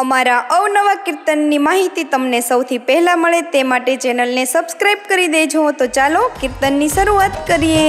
અમારા અવનવા કીર્તનની માહિતી તમને સૌથી પહેલાં મળે તે માટે ચેનલને સબસ્ક્રાઈબ કરી દેજો. તો ચાલો કીર્તનની શરૂઆત કરીએ.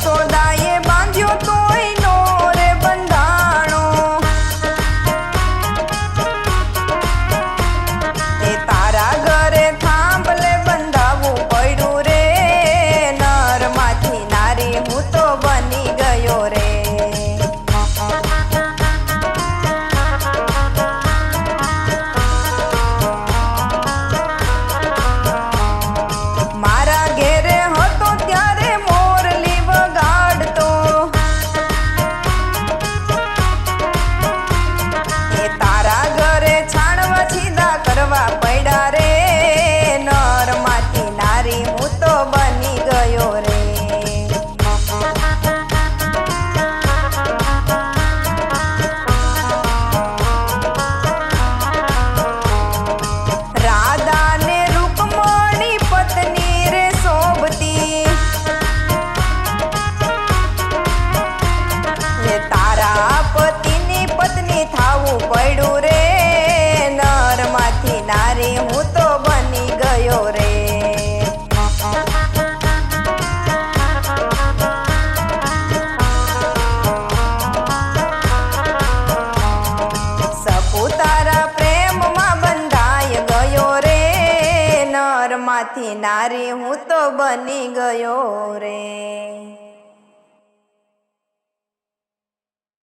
for the ઘરમાંથી નારી હું તો બની ગયો રે.